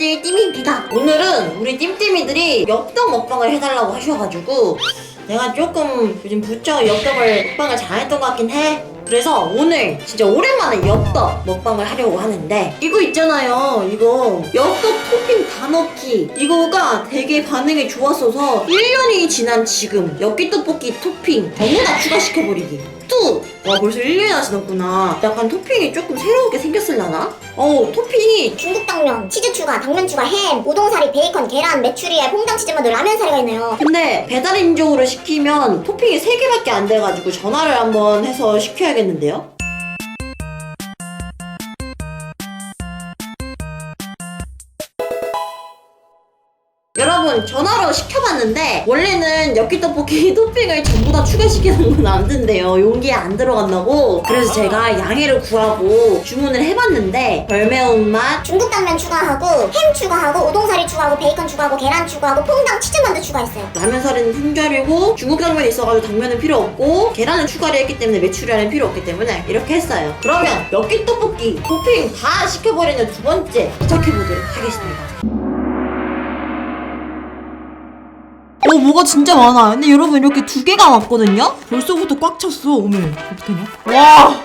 띠띠띠띠띠입니다. 오늘은 우리 띠띠미들이 엽떡 먹방을 해달라고 하셔가지고 내가 조금 요즘 부쩍 엽떡을 먹방을 잘했던 것 같긴 해. 그래서 오늘 진짜 오랜만에 엽떡 먹방을 하려고 하는데 이거 있잖아요. 이거 엽떡 토핑 다 넣기. 이거가 되게 반응이 좋았어서 1년이 지난 지금 엽기떡볶이 토핑 전부 다 추가시켜버리기. 또! 와 벌써 1년이나 지났구나. 약간 토핑이 조금 새롭게 생겼을라나? 어 토핑이 중국 당면, 치즈 추가, 당면 추가, 햄, 우동사리, 베이컨, 계란, 메추리알, 퐁당 치즈만두, 라면 사리가 있네요. 근데 배달 인종으로 시키면 토핑이 3개밖에 안 돼가지고 전화를 한번 해서 시켜야겠는데요? 여러분 전화로 시켜봤는데 원래는 엽기떡볶이 토핑을 전부 다 추가시키는 건 안 된대요. 용기에 안 들어간다고. 그래서 제가 양해를 구하고 주문을 해봤는데 덜 매운맛. 중국 당면 추가하고, 햄 추가하고, 우동사리 추가하고, 베이컨 추가하고, 계란 추가하고, 퐁당 치즈만두 추가했어요. 라면 사리는 품절이고 중국 당면이 있어가지고 당면은 필요 없고 계란을 추가를 했기 때문에 메추리알은 필요 없기 때문에 이렇게 했어요. 그러면 엽기 떡볶이 토핑 다 시켜버리는 두 번째 시작해보도록 하겠습니다 어 뭐가 진짜 많아 근데 여러분 이렇게 두 개가 왔거든요 벌써부터 꽉 찼어 오늘 어떡하냐 와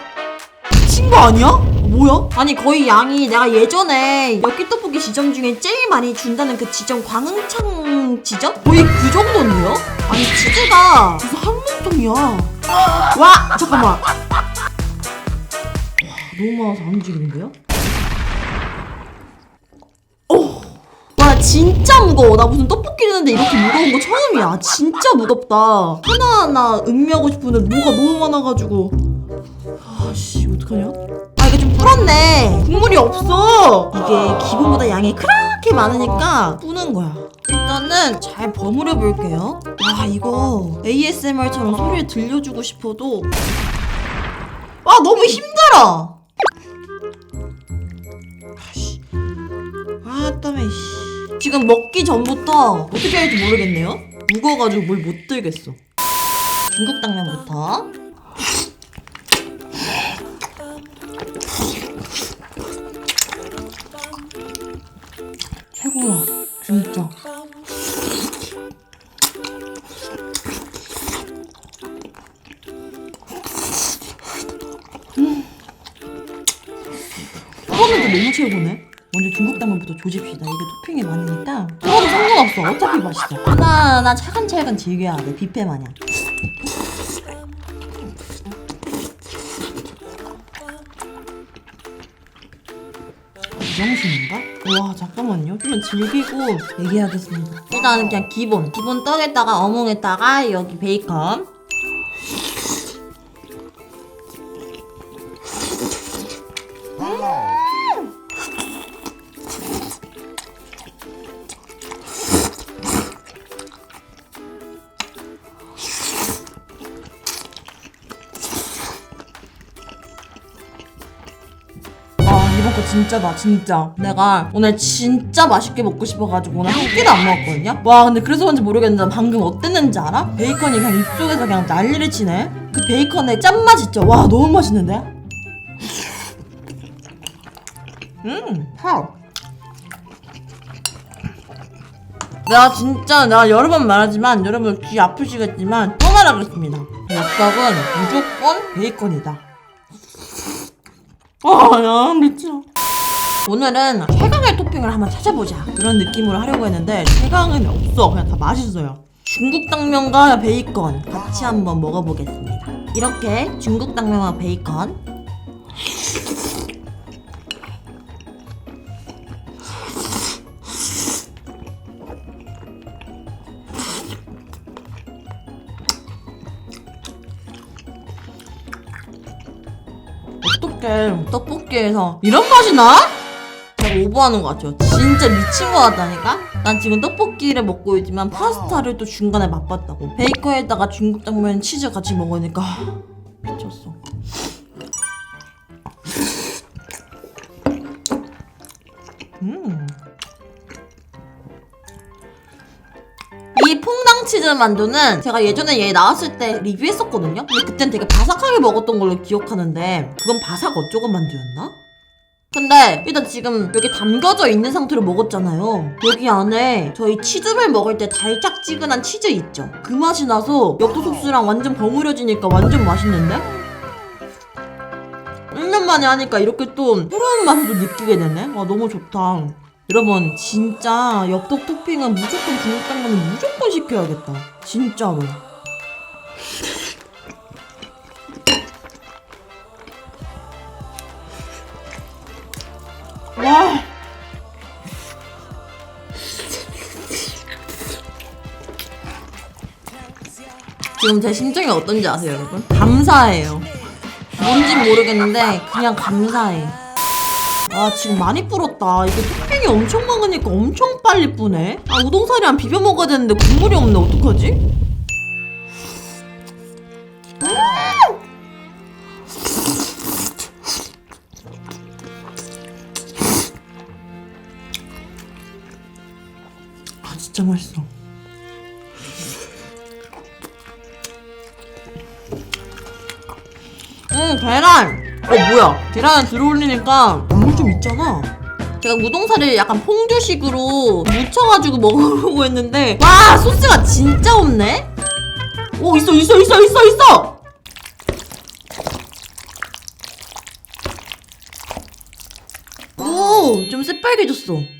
미친 거 아니야? 뭐야? 아니 거의 양이 내가 예전에 엽기떡볶이 지점 중에 제일 많이 준다는 그 지점 광흥창 지점? 거의 그 정도인데요? 아니 치즈가 무슨 한 문통이야 와 잠깐만 와, 너무 많아서 안 움직이는데요? 오. 와 진짜 무거워. 나 무슨 떡볶이 르는데 이렇게 무거운 거 처음이야. 진짜 무겁다. 하나하나 음미하고 싶은데 뭐가 너무 많아가지고. 아씨 어떡하냐? 아 이게 좀 불었네. 국물이 없어. 이게 기본보다 양이 그렇게 많으니까 뿌는 거야. 일단은 잘 버무려 볼게요. 와 이거 ASMR처럼 소리를 들려주고 싶어도. 아 너무 힘들어. 아씨. 아 땀에 씨 지금 먹기 전부터 어떻게 할지 모르겠네요. 무거워가지고 뭘못 들겠어. 중국 당면부터. 최고야 진짜. 처음에도 너무 최고네 먼저 중국 당면부터 조집시다. 이게 토핑이 많으니까 먹어도 상관없어. 어차피 맛있어 하나하나 차근차근 즐겨야 돼. 뷔페 마냥. 정신인가? 와 잠깐만요. 좀만 즐기고 얘기하겠습니다. 일단은 그냥 기본. 기본 떡에다가 어묵에다가 여기 베이컨 진짜다 진짜 내가 오늘 진짜 맛있게 먹고 싶어가지고 오늘 한 끼도 안 먹었거든요 와 근데 그래서 그런지 모르겠는데 방금 어땠는지 알아? 베이컨이 그냥 입속에서 그냥 난리를 치네 그 베이컨의 짠맛 있죠? 와 너무 맛있는데? 음 파. 내가 진짜 내가 여러 번 말하지만 여러분 귀 아프시겠지만 또 말하겠습니다 엽떡은 무조건 베이컨이다 아, 야, 미쳐. 오늘은 최강의 토핑을 한번 찾아보자. 이런 느낌으로 하려고 했는데, 최강은 없어. 그냥 다 맛있어요. 중국 당면과 베이컨 같이 한번 먹어보겠습니다. 이렇게 중국 당면과 베이컨. 떡볶이에서 이런 맛이 나? 오버하는 것 같아요 진짜 미친 것 같다니까? 난 지금 떡볶이를 먹고 있지만 파스타를 또 중간에 맛봤다고 베이컨에다가 중국 당면 치즈 같이 먹으니까 미쳤어 음. 이 퐁당 치즈 만두는 제가 예전에 얘 나왔을 때 리뷰했었거든요. 근데 그땐 되게 바삭하게 먹었던 걸로 기억하는데 그건 바삭 어쩌고 만두였나? 근데 일단 지금 여기 담겨져 있는 상태로 먹었잖아요. 여기 안에 저희 치즈볼 먹을 때 달짝지근한 치즈 있죠? 그 맛이 나서 엽떡 소스랑 완전 버무려지니까 완전 맛있는데? 1년 만에 하니까 이렇게 또 새로운 또 느끼게 되네. 와 너무 좋다. 여러분 진짜 엽떡 토핑은 무조건 중국 당면은 무조건 시켜야겠다. 진짜로. 와. 지금 제 심정이 어떤지 아세요, 여러분? 감사해요. 뭔진 모르겠는데 그냥 감사해. 아 지금 많이 불었다. 이게 토핑이 엄청 많으니까 엄청 빨리 뿌네. 아 우동사리랑 비벼 먹어야 되는데 국물이 없네. 어떡하지? 맛있어. 응 계란! 어 뭐야? 계란 들어올리니까 국물 좀 있잖아. 제가 우동사리를 약간 퐁듀식으로 묻혀가지고 먹으려고 했는데 와 소스가 진짜 없네? 오 있어 있어 있어 있어 있어! 오좀 새빨개졌어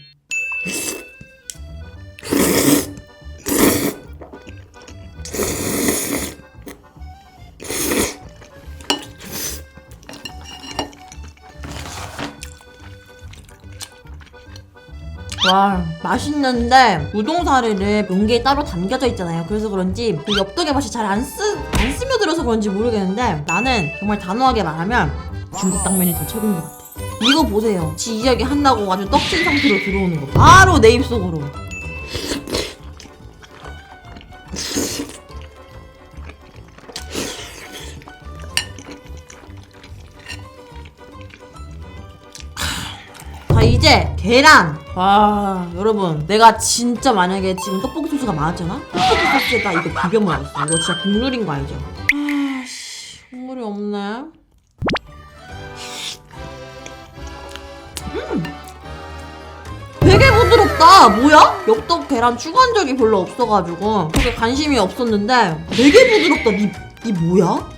와 맛있는데 우동사리를 용기에 따로 담겨져 있잖아요. 그래서 그런지 그 엽떡의 맛이 잘안 쓰, 안 스며들어서 그런지 모르겠는데 나는 정말 단호하게 말하면 중국 당면이 더 최고인 것 같아. 이거 보세요. 지 이야기 한다고 아주 떡진 상태로 들어오는 거. 바로 내 입속으로. 자 이제 계란 와 여러분 내가 진짜 만약에 지금 떡볶이 소스가 많았잖아 떡볶이 소스에다 이거 비벼 먹었어 이거 진짜 국룰인 거 알죠? 아씨 국물이 없네 음 되게 부드럽다 뭐야? 엽떡 계란 추가한 적이 별로 없어가지고 그렇게 관심이 없었는데 되게 부드럽다 니, 니 뭐야?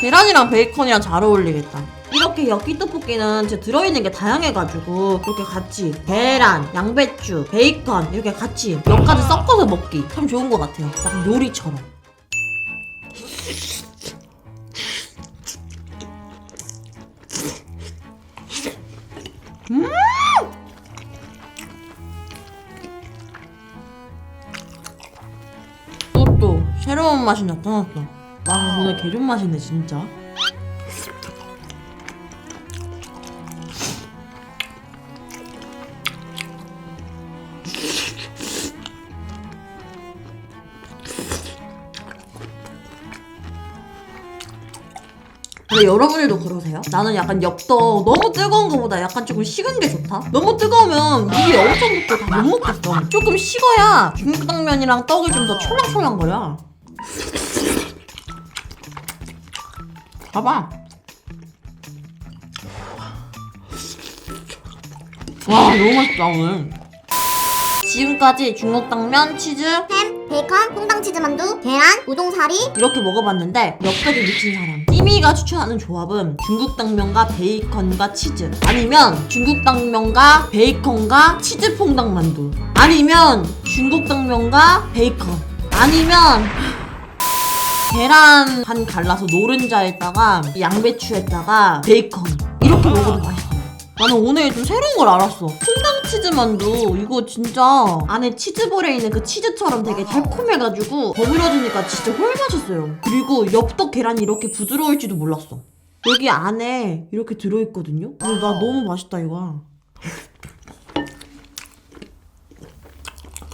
계란이랑 베이컨이랑 잘 어울리겠다. 이렇게 엽기 떡볶이는 진짜 들어있는 게 다양해가지고 이렇게 같이 계란, 양배추, 베이컨 이렇게 같이 몇 가지 섞어서 먹기 참 좋은 것 같아요. 약간 요리처럼. 음! 새로운 맛이 나타났어. 와 오늘 개좀 맛이네 진짜. 근데 여러분들도 그러세요? 나는 약간 엽떡 너무 뜨거운 거보다 약간 조금 식은 게 좋다? 너무 뜨거우면 입이 엄청 붓고 다 못 먹겠어. 조금 식어야 중국당면이랑 떡이 좀 더 촐랑촐랑거려. 봐봐. 와 너무 맛있다 오늘. 지금까지 중국당면, 치즈 햄, 베이컨, 퐁당치즈만두, 계란, 우동사리 이렇게 먹어봤는데 엽떡에 미친 사람 띠미가 추천하는 조합은 중국 당면과 베이컨과 치즈. 아니면 중국 당면과 베이컨과 치즈 퐁당 만두. 아니면 중국 당면과 베이컨. 아니면 계란 반 갈라서 노른자에다가 양배추에다가 베이컨. 이렇게 먹어도 맛있어 나는 오늘 좀 새로운 걸 알았어 퐁당 치즈 만두 이거 진짜 안에 치즈볼에 있는 그 치즈처럼 되게 달콤해가지고 버무려지니까 진짜 훨 맛있어요 그리고 엽떡 계란이 이렇게 부드러울지도 몰랐어 여기 안에 이렇게 들어있거든요 어, 나 너무 맛있다 이거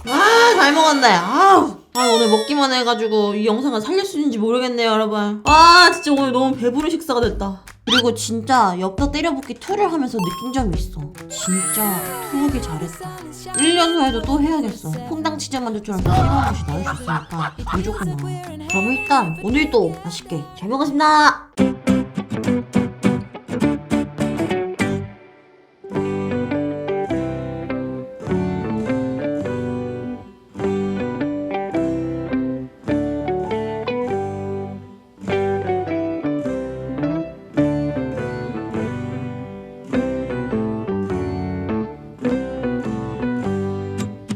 아, 잘 먹었네. 아우. 아, 오늘 먹기만 해가지고 이 영상을 살릴 수 있는지 모르겠네요, 여러분. 아, 진짜 오늘 너무 배부른 식사가 됐다. 그리고 진짜 엽떡 때려붓기 2를 하면서 느낀 점이 있어. 진짜 투하기 잘했다. 1년 후에도 또 해야겠어. 퐁당 치즈만두처럼 새로운 맛이 나올 수 있으니까 무조건 나와. 그럼 일단 오늘도 맛있게 잘 먹었습니다.